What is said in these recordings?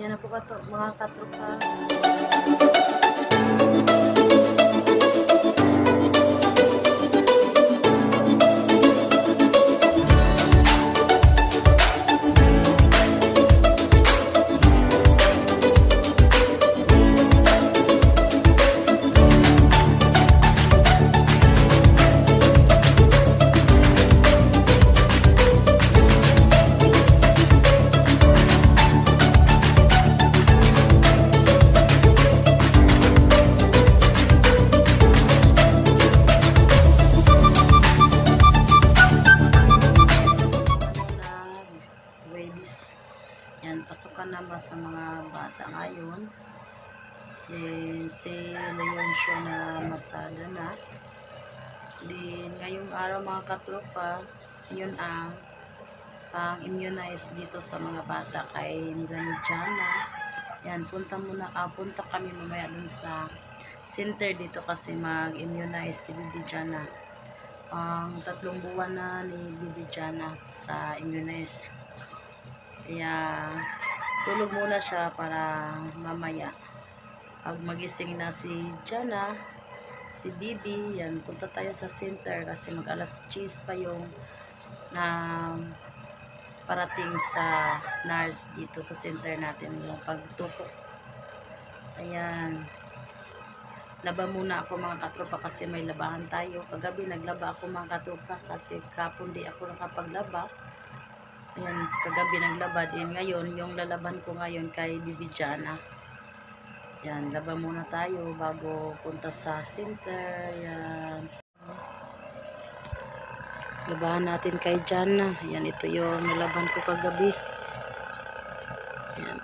Yan na po ka to, mga katrupa. Naman sa mga bata ngayon. Then, si Leon siya na masada na. Then, ngayong araw mga katropa, yun ang pang-immunize dito sa mga bata kay nila ni Jana. Yan, punta muna, ah, punta kami mamaya dun sa center dito kasi mag-immunize si Bibi Jana ang tatlong buwan na ni Bibi Jana sa immunize. Kaya tulog muna siya para mamaya. Pag magising na si Jana, si Bibi, yan, punta tayo sa center kasi mag alas 10 pa yung na parating sa nurse dito sa center natin yung pagtupok. Ayan laba muna ako mga katropa kasi may labahan tayo. Kagabi naglaba ako mga katropa kasi kapon di ako nakapaglaba. Ayan, kagabi naglaba din. Ngayon, yung lalaban ko ngayon kay Bibi Jana. Yan, laba muna tayo bago punta sa center. Yan. Labahan natin kay Jana. Yan, ito yung nalaban ko kagabi. Yan.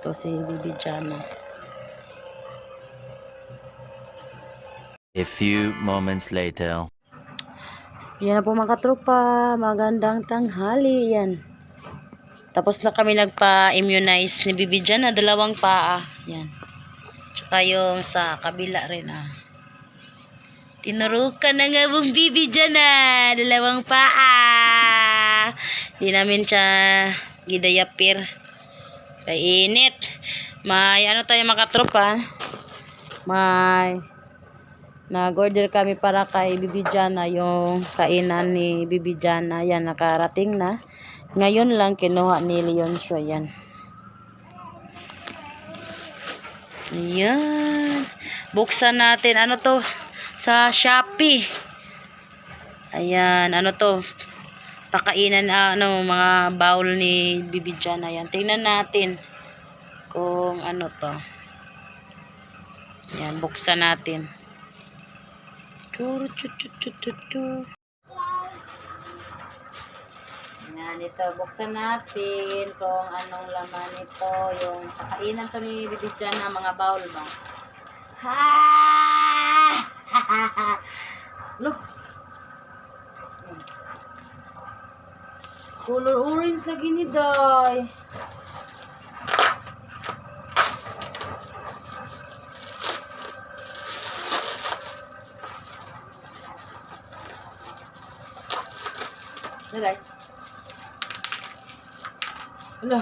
Ito si Bibi Jana. A few moments later. Yan na po mga katropa, magandang tanghali yan. Tapos na kami nagpa-immunize ni Bibi dyan na dalawang paa. Yan. Tsaka yung sa kabila rin ah. Tinurukan na nga mong Bibi dyan ah. Dalawang paa. Di namin siya gidayapir. Kay init. May ano tayo mga katropa. May Nag-order kami para kay Bibi Jana yung kainan ni Bibi Jana. Yan, nakarating na. Ngayon lang kinuha ni Leon Shua yan. Ayan. Buksan natin. Ano to? Sa Shopee. Ayan. Ano to? Pakainan, ah, ano, mga bowl ni Bibi Jana. Ayan. Tingnan natin kung ano to. Ayan. Buksan natin. Tu, tu. Yan, ito. Buksan natin kung anong laman ito. Yung pakainan to ni Bibi Jan na mga bowl ba. Ha! Look. Color orange lagi ni Day. Dalay. Ala.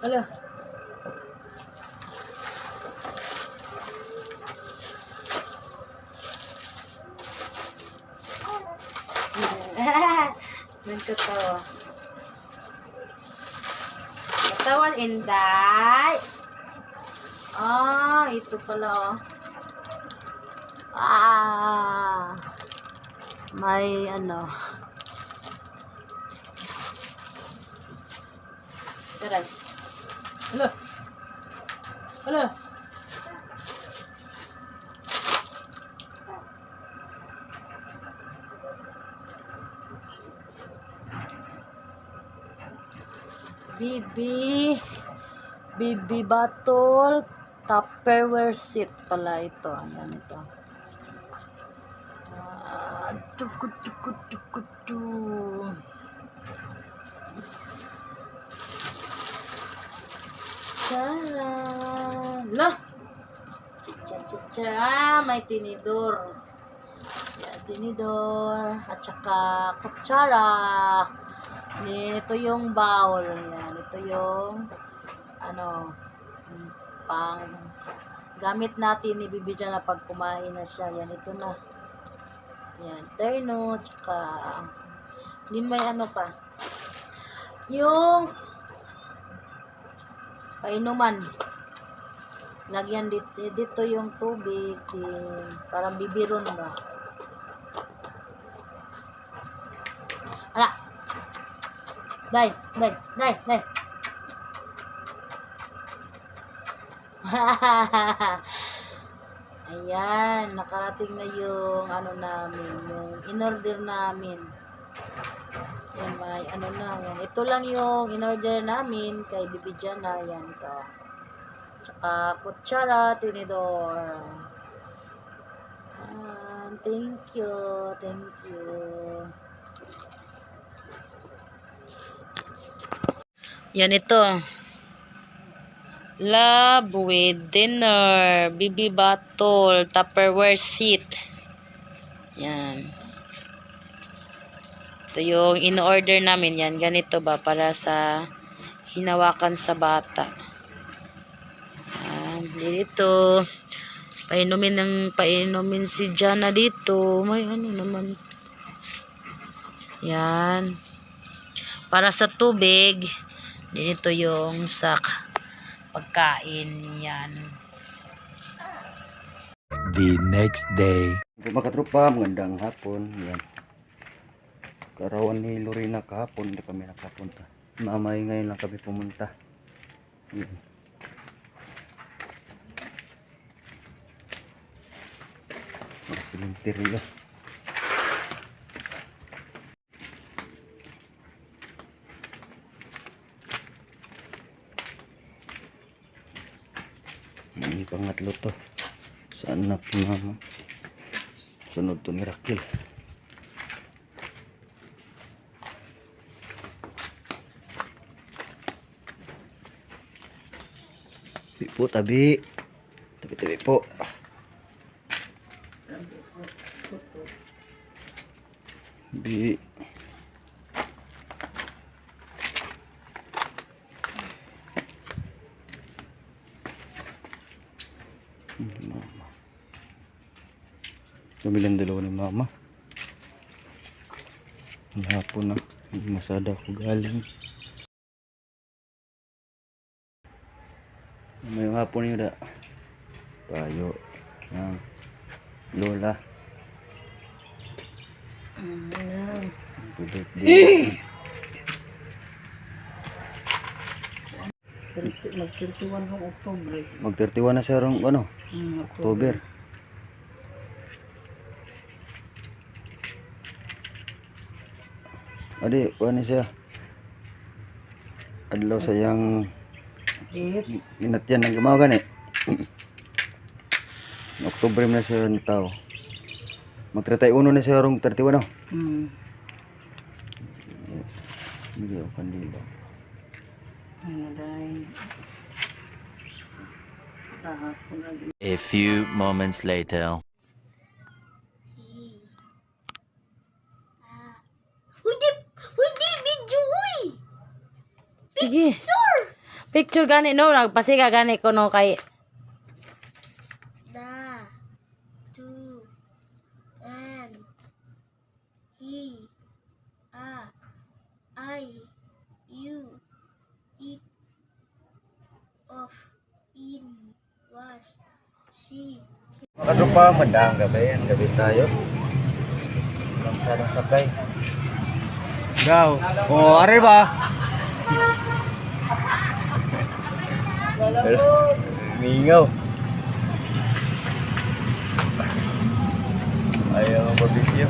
Ala. Nagkatawa. Katawan inday. Ah, ito pala oh. Ah. May ano. Tara. Hello. Hello. Bibi. Bibi Batol. Tupperware seat pala ito. Ayan ito. Ah, tuku, tuku, tuku, Tara! La! Chicha, chicha. Ah, may tinidor. Yan, tinidor. At saka kutsara. Ito yung bowl. Yan. Ito yung ano pang gamit natin ni Bibi dyan na pag kumain na siya. Yan. Ito na. Yan. Terno. Tsaka din may ano pa. Yung painuman. Lagyan dito, dito yung tubig. eh, Parang bibiron ba? Ala. Dai, dai, dai, dai. Ayan, nakarating na yung ano namin, yung in-order namin. Yan, may ano na, yan. Ito lang yung in-order namin kay Bibi Jana, yan to. Tsaka kutsara, tinidor. Ayan, thank you, thank you. Yan ito. Love with dinner. Bibi bottle. Tupperware seat. Yan. Ito yung in-order namin. Yan. Ganito ba? Para sa hinawakan sa bata. Yan. Dito. Painumin ng painumin si Jana dito. May ano naman. Yan. Para sa tubig. Dito yung sa pagkain yan. The next day. Mga katropa, magandang hapon. Yan. Karawan ni Lorena kahapon, hindi kami nakapunta. Mamay ngayon lang kami pumunta. Yan. Mga silinteryo. Yung pangatlo to sa anak ni mama sunod to ni Raquel po tabi tabi tabi po bi mama Kamilang dalawa ni mama. Ang hapon na. Masada ko galing. May hapon yun da. Tayo. Ng lola. Happy birthday. Mag-31 ng Oktobre. Mag 31 na siya rong ano, Mm, October. Adi, ano siya? Adlaw sa yang Date. Inatyan ng gumawa gani. Oktober na siya ng tao. Mag 31 na siya rong 31 no? Mm. Yes. Hindi ako kandila. Ano dahil A few moments later. Hindi, hindi video uy. Sige. Picture gani no, nagpasiga gani ko no kay Da, tu, and, he, a, I, you, it, of, in, was, she. Ano pa, mandang gabi. Ang gabi tayo. Walang sarang sakay. Daw. O, are ba? nghỉ ngâu. Đây ờ, một vị tiếp.